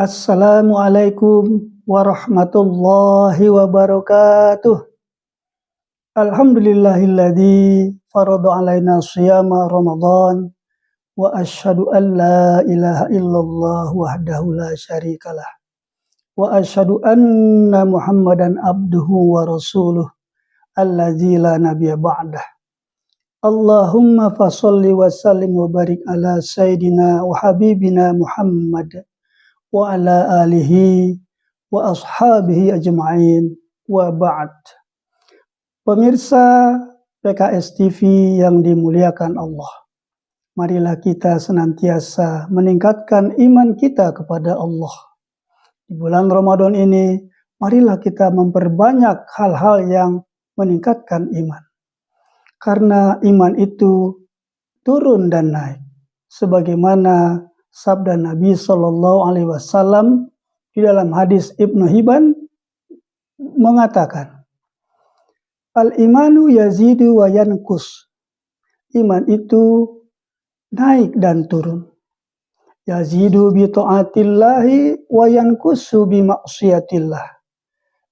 Assalamualaikum warahmatullahi wabarakatuh. Alhamdulillahilladzi farada alaina siyama Ramadan wa asyhadu an la ilaha illallah wahdahu la syarikalah wa asyhadu anna Muhammadan abduhu wa rasuluh alladzi la nabiyya ba'dah. Allahumma fasalli wa sallim wa barik ala sayyidina wa habibina Muhammad wa ala alihi wa ashabihi ajma'in wa ba'd. Pemirsa PKS TV yang dimuliakan Allah. Marilah kita senantiasa meningkatkan iman kita kepada Allah. Di bulan Ramadan ini, marilah kita memperbanyak hal-hal yang meningkatkan iman. Karena iman itu turun dan naik. Sebagaimana sabda Nabi Shallallahu Alaihi Wasallam di dalam hadis Ibnu Hibban mengatakan, Al imanu yazidu wa yankus. Iman itu naik dan turun. Yazidu bi ta'atillahi wa yankusu bi maksiatillah.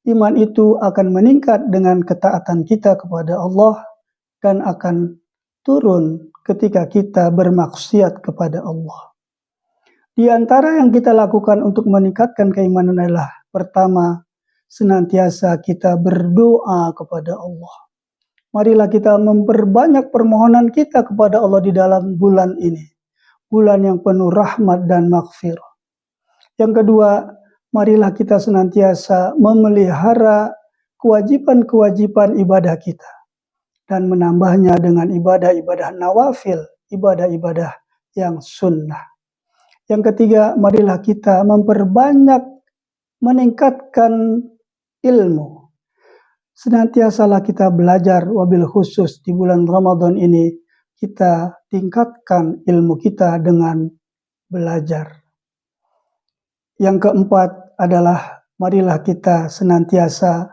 Iman itu akan meningkat dengan ketaatan kita kepada Allah dan akan turun ketika kita bermaksiat kepada Allah. Di antara yang kita lakukan untuk meningkatkan keimanan adalah pertama, senantiasa kita berdoa kepada Allah. Marilah kita memperbanyak permohonan kita kepada Allah di dalam bulan ini. Bulan yang penuh rahmat dan maghfirah. Yang kedua, marilah kita senantiasa memelihara kewajiban-kewajiban ibadah kita dan menambahnya dengan ibadah-ibadah nawafil, ibadah-ibadah yang sunnah. Yang ketiga, marilah kita memperbanyak meningkatkan ilmu. Senantiasalah kita belajar wabil khusus di bulan Ramadan ini kita tingkatkan ilmu kita dengan belajar. Yang keempat adalah marilah kita senantiasa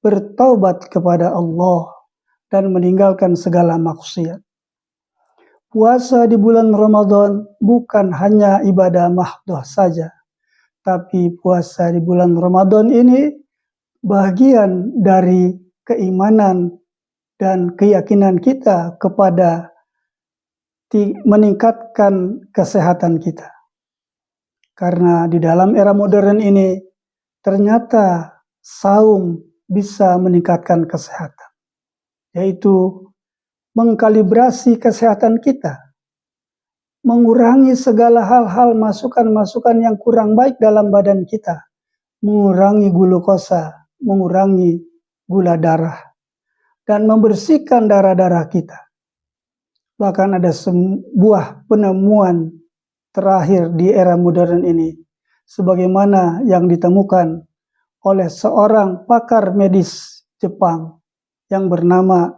bertaubat kepada Allah dan meninggalkan segala maksiat. Puasa di bulan Ramadan bukan hanya ibadah mahdoh saja, tapi puasa di bulan Ramadan ini bagian dari keimanan dan keyakinan kita kepada meningkatkan kesehatan kita. Karena di dalam era modern ini ternyata saum bisa meningkatkan kesehatan, yaitu mengkalibrasi kesehatan kita, mengurangi segala hal-hal masukan-masukan yang kurang baik dalam badan kita, mengurangi glukosa, mengurangi gula darah, dan membersihkan darah-darah kita. Bahkan ada sebuah penemuan terakhir di era modern ini, sebagaimana yang ditemukan oleh seorang pakar medis Jepang yang bernama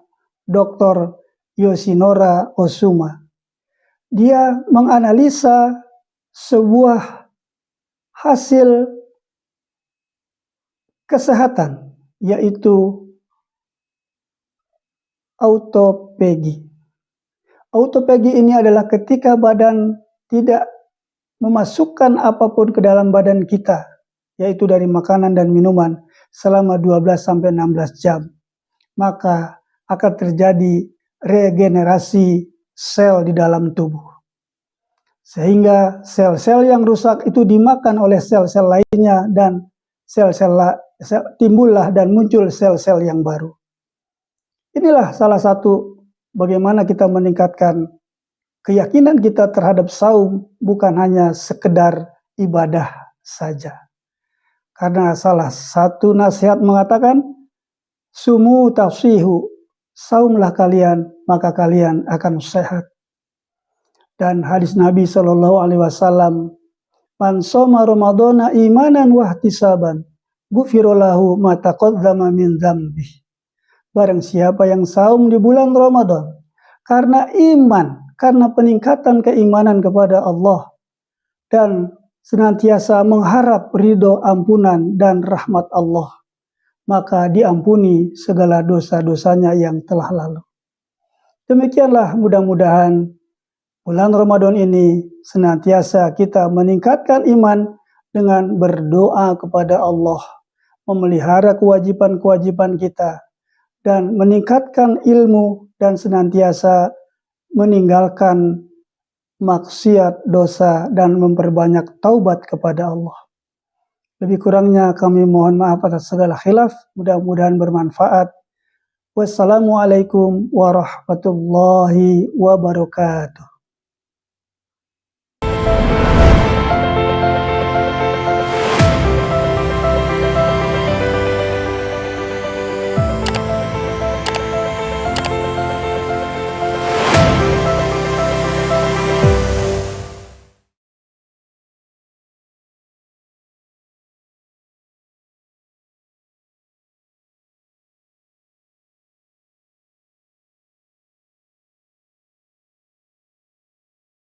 Dr. Yoshinora Osuma. Dia menganalisa sebuah hasil kesehatan yaitu autopegi. Autopegi ini adalah ketika badan tidak memasukkan apa pun ke dalam badan kita, yaitu dari makanan dan minuman selama 12 sampai 16 jam. Maka akan terjadi regenerasi sel di dalam tubuh. Sehingga sel-sel yang rusak itu dimakan oleh sel-sel lainnya dan sel-sel sel, timbullah dan muncul sel-sel yang baru. Inilah salah satu bagaimana kita meningkatkan keyakinan kita terhadap saum bukan hanya sekedar ibadah saja. Karena salah satu nasihat mengatakan sumu tafsihu saumlah kalian, maka kalian akan sehat. Dan hadis Nabi Shallallahu Alaihi Wasallam, man soma Ramadana imanan wahtisaban, gufirolahu mataqaddama min dzambi. Barang siapa yang saum di bulan Ramadan karena iman, karena peningkatan keimanan kepada Allah dan senantiasa mengharap ridho ampunan dan rahmat Allah maka diampuni segala dosa-dosanya yang telah lalu. Demikianlah mudah-mudahan bulan Ramadan ini senantiasa kita meningkatkan iman dengan berdoa kepada Allah, memelihara kewajiban-kewajiban kita, dan meningkatkan ilmu dan senantiasa meninggalkan maksiat, dosa, dan memperbanyak taubat kepada Allah. Lebih kurangnya kami mohon maaf atas segala khilaf, mudah-mudahan bermanfaat. Wassalamualaikum warahmatullahi wabarakatuh.